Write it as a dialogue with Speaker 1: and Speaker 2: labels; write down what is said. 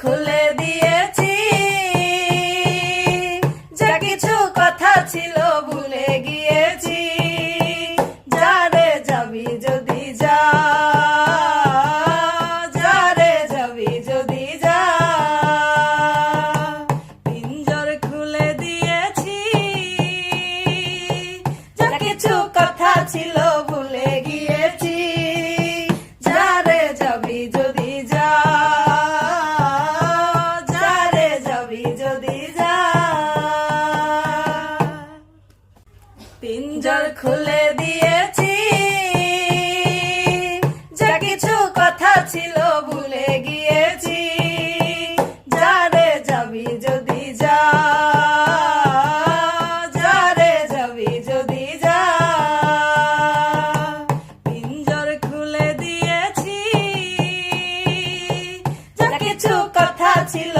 Speaker 1: খুলে দিয়েছি। যা কিছু কথা ছিল ভুলে গিয়েছি। যারে যাবি যদি যা যাবি যদি যা। পিঞ্জর খুলে দিয়েছি। যা কিছু কথা ছিল যদি যা পিঞ্জর খুলে দিয়েছি। যা কিছু কথা ছিল ভুলে গিয়েছি। যদি যা। যদি যা। পিঞ্জর খুলে দিয়েছি। যা কিছু কথা ছিল